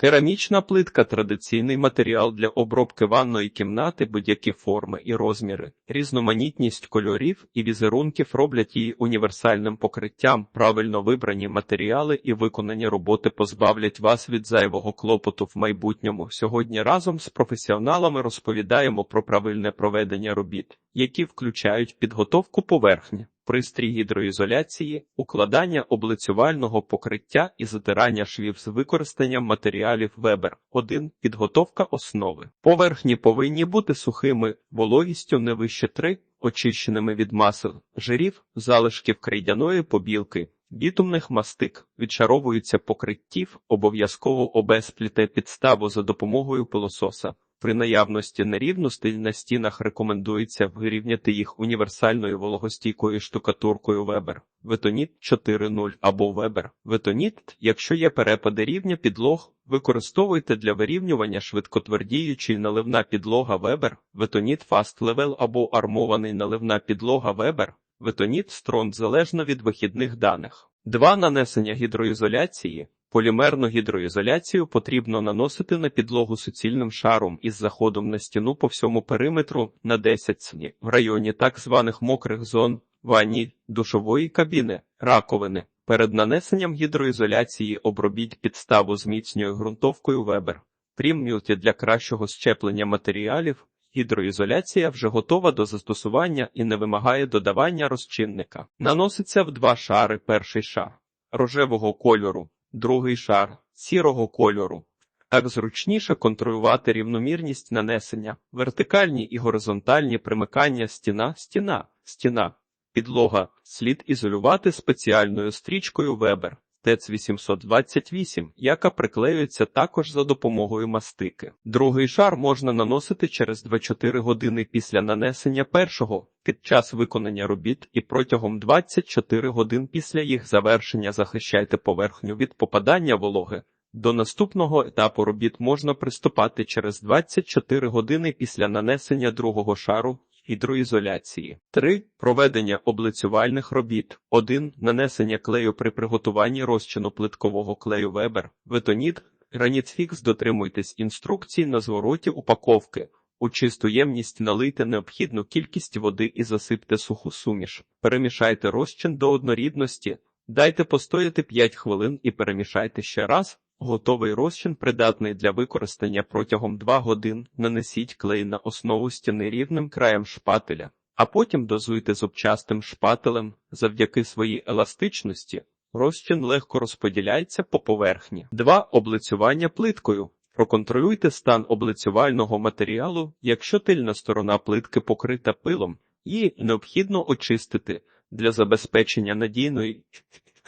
Керамічна плитка традиційний матеріал для обробки ванної кімнати, будь-які форми і розміри. Різноманітність кольорів і візерунків роблять її універсальним покриттям. Правильно вибрані матеріали і виконані роботи позбавлять вас від зайвого клопоту в майбутньому. Сьогодні разом з професіоналами розповідаємо про правильне проведення робіт, які включають підготовку поверхні пристрій гідроізоляції, укладання облицювального покриття і затирання швів з використанням матеріалів Weber. 1. Підготовка основи. Поверхні повинні бути сухими, вологістю не вище 3, очищеними від масел, жирів, залишків крейдяної побілки. Бітумних мастик відшаровуються покриттів, обов'язково обезпліте підставу за допомогою пилососа. При наявності нерівностей на стінах рекомендується вирівняти їх універсальною вологостійкою штукатуркою Weber. Ветоніт 4.0 або Weber. Ветоніт, якщо є перепади рівня підлог, використовуйте для вирівнювання швидкотвердіючий наливна підлога Weber, ветоніт Fast Level або армований наливна підлога Weber, ветоніт Strong залежно від вихідних даних. Два нанесення гідроізоляції. Полімерну гідроізоляцію потрібно наносити на підлогу суцільним шаром із заходом на стіну по всьому периметру на 10 см в районі так званих мокрих зон, ванні, душової кабіни, раковини. Перед нанесенням гідроізоляції обробіть підставу зміцньою ґрунтовкою Weber. Прім'юті для кращого щеплення матеріалів. Гідроізоляція вже готова до застосування і не вимагає додавання розчинника. Наноситься в два шари перший шар рожевого кольору другий шар сірого кольору. Так зручніше контролювати рівномірність нанесення, вертикальні і горизонтальні примикання стіна, стіна, стіна, підлога, слід ізолювати спеціальною стрічкою Weber ТЕЦ 828, яка приклеюється також за допомогою мастики. Другий шар можна наносити через 2-4 години після нанесення першого під час виконання робіт і протягом 24 годин після їх завершення захищайте поверхню від попадання вологи. До наступного етапу робіт можна приступати через 24 години після нанесення другого шару гідроізоляції. 3. Проведення облицювальних робіт. 1. Нанесення клею при приготуванні розчину плиткового клею Weber. Ветоніт. Гранітфікс дотримуйтесь інструкцій на звороті упаковки. У чисту ємність налийте необхідну кількість води і засипте суху суміш. Перемішайте розчин до однорідності, дайте постояти 5 хвилин і перемішайте ще раз. Готовий розчин придатний для використання протягом 2 годин. Нанесіть клей на основу стіни рівним краєм шпателя, а потім дозуйте зубчастим шпателем завдяки своїй еластичності. Розчин легко розподіляється по поверхні. 2. Облицювання плиткою. Проконтролюйте стан облицювального матеріалу, якщо тильна сторона плитки покрита пилом, її необхідно очистити для забезпечення надійної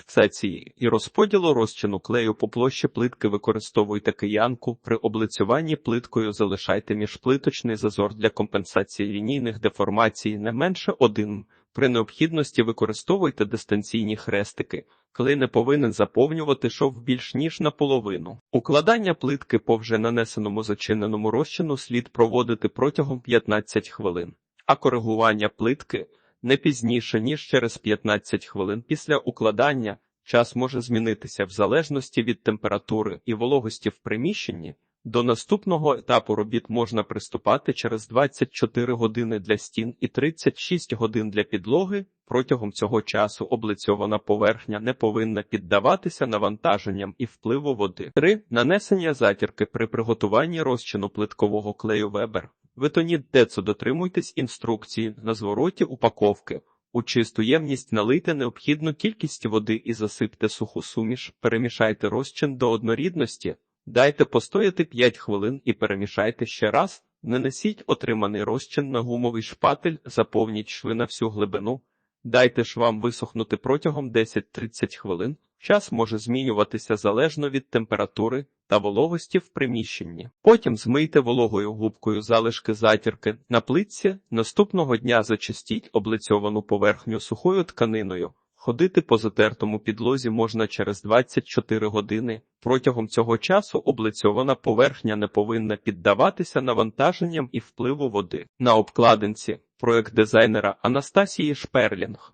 фіксації і розподілу розчину клею по площі плитки використовуйте киянку. При облицюванні плиткою залишайте міжплиточний зазор для компенсації лінійних деформацій не менше один. При необхідності використовуйте дистанційні хрестики. Клей не повинен заповнювати шов більш ніж наполовину. Укладання плитки по вже нанесеному зачиненому розчину слід проводити протягом 15 хвилин, а коригування плитки не пізніше, ніж через 15 хвилин після укладання. Час може змінитися в залежності від температури і вологості в приміщенні. До наступного етапу робіт можна приступати через 24 години для стін і 36 годин для підлоги. Протягом цього часу облицьована поверхня не повинна піддаватися навантаженням і впливу води. 3. Нанесення затірки при приготуванні розчину плиткового клею Weber. Ветоніт Децо дотримуйтесь інструкції на звороті упаковки. У чисту ємність налийте необхідну кількість води і засипте суху суміш, перемішайте розчин до однорідності, дайте постояти 5 хвилин і перемішайте ще раз. Нанесіть отриманий розчин на гумовий шпатель, заповніть шви на всю глибину, дайте швам висохнути протягом 10-30 хвилин. Час може змінюватися залежно від температури та вологості в приміщенні. Потім змийте вологою губкою залишки затірки на плитці. Наступного дня зачистіть облицьовану поверхню сухою тканиною. Ходити по затертому підлозі можна через 24 години. Протягом цього часу облицьована поверхня не повинна піддаватися навантаженням і впливу води. На обкладинці проект дизайнера Анастасії Шперлінг.